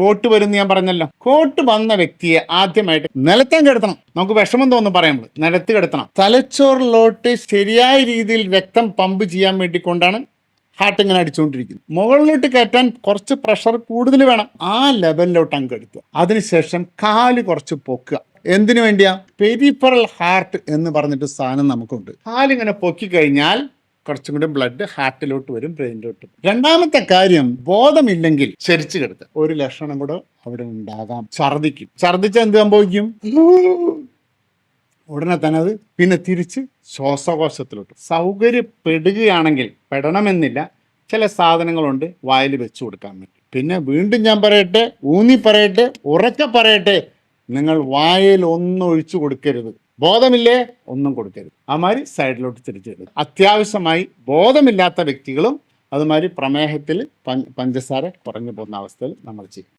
Coat വരും ഞാൻ പറഞ്ഞല്ലോ. കോട്ട് വന്ന വ്യക്തിയെ ആദ്യമായിട്ട് നിലത്താൻ കിടത്തണം നമുക്ക് വിഷമം തോന്നുന്നു പറയുമ്പോൾ നിലത്ത് കിടത്തണം തലച്ചോറിലോട്ട് ശരിയായ രീതിയിൽ രക്തം പമ്പ് ചെയ്യാൻ വേണ്ടി കൊണ്ടാണ് ഹാർട്ട് ഇങ്ങനെ അടിച്ചുകൊണ്ടിരിക്കുന്നത്. മുകളിലോട്ട് കയറ്റാൻ കുറച്ച് പ്രഷർ കൂടുതൽ വേണം. ആ ലെവലിലോട്ട് അങ്ങ് എടുക്കുക അതിനുശേഷം കാൽ കുറച്ച് പൊക്കുക. എന്തിനു വേണ്ടിയാ? പെരിഫറൽ ഹാർട്ട് എന്ന് പറഞ്ഞിട്ട് സാധനം നമുക്കുണ്ട്. കാലിങ്ങനെ പൊക്കി കഴിഞ്ഞാൽ കുറച്ചും കൂടി ബ്ലഡ് ഹാർട്ടിലോട്ട് വരും ബ്രെയിനിലോട്ട്. രണ്ടാമത്തെ കാര്യം ബോധമില്ലെങ്കിൽ ചരിച്ചു കിടക്കുക. ഒരു ലക്ഷണം കൂടെ അവിടെ ഉണ്ടാകാം. ഛർദിക്കും ഛർദിച്ച എന്ത് സംഭവിക്കും? ഉടനെ തന്നെ അത് പിന്നെ തിരിച്ച് ശ്വാസകോശത്തിലോട്ട്. സൗകര്യപ്പെടുകയാണെങ്കിൽ പെടണമെന്നില്ല. ചില സാധനങ്ങളുണ്ട് വായിൽ വെച്ചു കൊടുക്കാൻ വേണ്ടി പിന്നെ വീണ്ടും ഞാൻ പറയട്ടെ ഊന്നി പറയട്ടെ ഉറക്കെ പറയട്ടെ നിങ്ങൾ വായിൽ ഒന്നും ഒഴിച്ചു കൊടുക്കരുത്. ബോധമില്ലേ? ഒന്നും കൊടുക്കരുത്. അമാതിരി സൈഡിലോട്ട് തിരിച്ചു തിരിച്ചിരുത് അത്യാവശ്യമായി ബോധമില്ലാത്ത വ്യക്തികളും അതുമാതിരി പ്രമേഹത്തിൽ പഞ്ചസാര കുറഞ്ഞു പോകുന്ന അവസ്ഥയിൽ നമ്മൾ ചെയ്യും